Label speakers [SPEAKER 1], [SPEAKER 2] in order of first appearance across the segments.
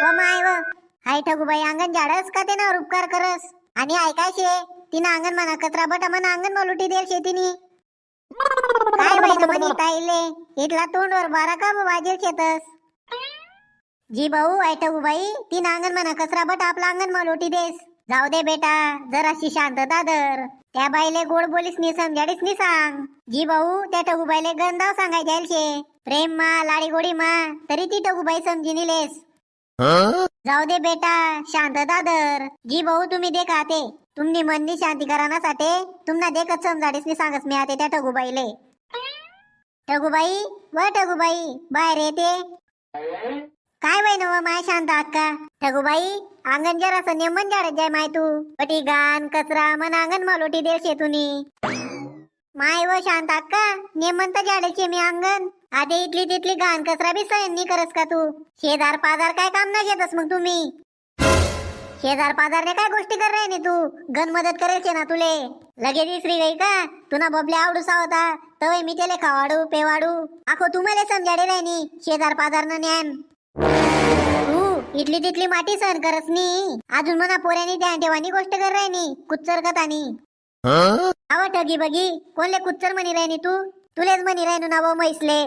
[SPEAKER 1] व माय व. हाय ठगूबाई अंगण झाडस का ते ना उपकार करस? आणि ऐकायशे तिनं अंगण म्हणा कचरा बट म्हणा अंगण मलुटी देल शेतीनी काय बाई म्हणे ताईले? इथला तोंडवर बारा का वाजेल शेतस? जी भाऊ आहे ठगूबाई तीन अंगण म्हणा कचरा बट आपला अंगण मलुटी देस. जाऊ दे बेटा जराशी शांतता धर त्या बाईले गोड बोलीस नी समजाडीस नी सांग. जी भाऊ त्या टगूबाईले गंधाव सांगायचे शे. प्रेम मा लाडी गोडी मा तरी ती टगूबाई समजी लेस. जाऊ दे बेटा शांतता दर जी भाऊ तुम्ही दे खाते तुमनी मननी शांती करानासाठी तुम्हाला देखत समजाडीस मी सांगस मी आते त्या टगूबाईले. टगूबाई व टगूबाई बाहेर येते काय बाई नव माय शांत अक्का ठगूबाई अंगण जरासं नेमन जाडत जाय माय तू. पटी गान कचरा मन अंगण मालोटी देल शेतुनी माय व शांत अक्का नेमंत तर मी अंगण. आधी इथली तिथली घाण कचरा बी सहन नाही करस का तू? शेजार पाजार काय काम नाही घेतस मग तुम्ही? शेजार पाजारने काय गोष्टी कर रे तू? गन मदत करेल ना तुले. लगे दिसरी गई का? तुना बबले आवडूसा होता तवे मी तेले खावाडू पेवाडू. आखो तुम्हाला समजाडे राहिनी शेजार पाजार न ज्ञान तू इथली तिथली माती सहन करस नी. अजून मना पोऱ्यानी ध्यान ठेवानी गोष्ट कर राहिनी कुच्चर कथानी आव ठगी बगी कोणले कुच्चर म्हणी राहिनी तू? तुलेच म्हणी राहिनो ना म्हैसले.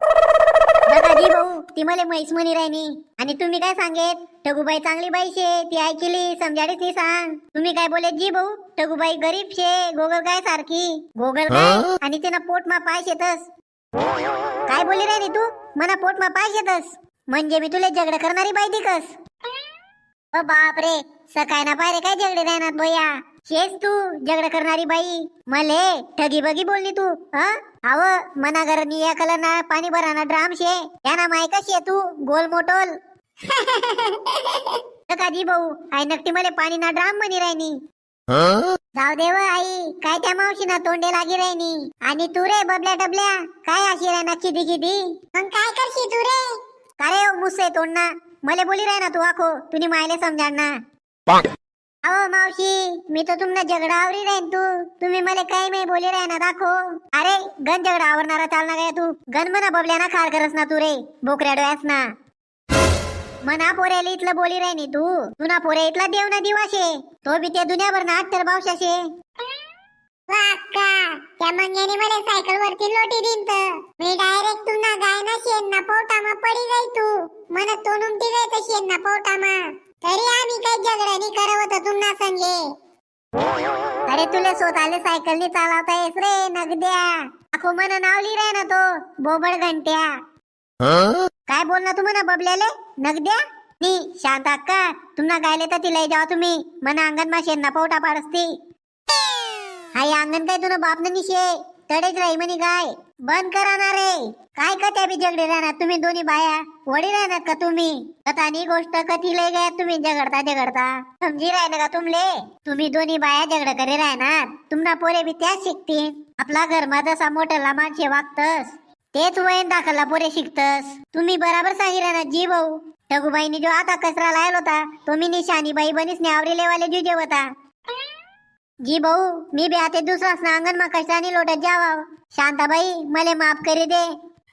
[SPEAKER 1] दादाजी भाऊ ती मले म्हैस म्हणी राहिनी. आणि तुम्ही काय सांगेत? ठगूबाई चांगली बाई शे ती ऐकली समजाडीच नाही सांग. तुम्ही काय बोले जी भाऊ? ठगूबाई गरीब शे गोगल काय सारखी. गोगल काय आणि तिनं पोट मा पाय शेतस. काय बोली राहिनी तू? मना पोट मा पाय शेतस. म्हणजे मी तुले झगड करणारी बाई दिकस. कस बाप रे सकाळ ना पाय रे काय झगडे राहणार भैया? शेस तू झगड करणारी बाई. मले ठगी बगी बोलली तू हा? आव मना घर निया कलर ना पाणी भराना ड्राम शे याना मायका शे तू गोल मोटोल? काजी भाऊ आई नक्की मले पाणी ना ड्राम म्हणी राहिनी जाऊ देव आई काय त्या मावशी ना तोंडे लागी राहिनी आणि तू रे बबल्या डबल्या काय अशी राहणार किती किती मग काय करशी तू रे? का रे मुसे तोंडना? मले बोली राही ना तू आखो तुनी मायले समजाड ना अहो मावशी मी तर तुमना झगडा आवरी राहीन तू. तुम्ही मला काही नाही बोली राही ना दाखो अरे गन झगडा आवरणारा चालणार काय तू. गन म्हणा बबल्या ना खार करस ना तू रे बोकऱ्या डोळ्यास ना. मना पोऱ्याला इथलं बोली राहिनी तू. तुना पोऱ्या इथला देव ना दिवाशे. तो बी त्या दुनियाभर ना अठ्ठर बावशाशे
[SPEAKER 2] अक्का त्या मंग्याने मला सायकल वरती लोटी दिन मी डायरेक्ट तू गाय ना शेण ना पोटामा पडी जाई तू. मन तो नुमटी जायचं शेण ना पोटामा. तरी आम्ही काही झगडा नाही करवत तुम्हाला संगे.
[SPEAKER 1] अरे तुला स्वतःला सायकलनी चालवता येस रे नगद्या. आखो मन नावली रे ना तो बोबड घंट्या. काय बोल तू म्हणा बबल्याले? नगद्या? नी शांत अक्का तुम्हाला गायले तर तिला जावा तुम्ही. मना अंगण मा शेण ना पोटा पाडसती. हाय अंगण काय तुला बाप निशे? तडेच राही म्हणे काय बंद करा ना रे. काय का त्या बी झगडे राहणार? तुम्ही दोन्ही बाया. वडी राहणार का तुम्ही? कथानी गोष्ट कथी लय गया तुम्ही झगडता झगडता? समजी राहिना का तुमले? तुम्ही दोन्ही बाया झगड करे राहणार. तुम्हाला पोरे बी त्याच शिकतील. आपला घर माझा जसा मोठ्याला माणसे वागतस. तेच वयन दाखला पोरे शिकतस. तुम्ही बराबर सांगी राहणार जी भाऊ. ठगूबाईनी जो आता कचरा लायल होता तो मी बाई बनीस ने आवरी लेवाले जुजे होता जी भाऊ मी बी आता दुसराच ना अंगण मा कशाने लोटत जावा. शांताबाई मले माफ करी दे.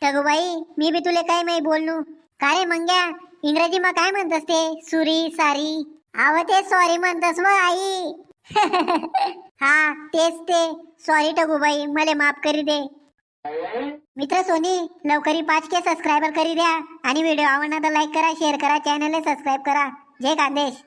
[SPEAKER 1] ठगूबाई मी बी तुले काय माही बोलणू. का रे मंग्या? इंग्रजी मग काय म्हणतस ते? सुरी सारी. आव ते सॉरी म्हणतस व आई. हा तेच ते. सॉरी टगूबाई मले माफ करी दे. मित्र सोनी लवकरी पाच के सबस्क्रायबर करी द्या. आणि व्हिडिओ आवडला तर लाईक करा शेअर करा चॅनलला सबस्क्राईब करा. जय खानदेश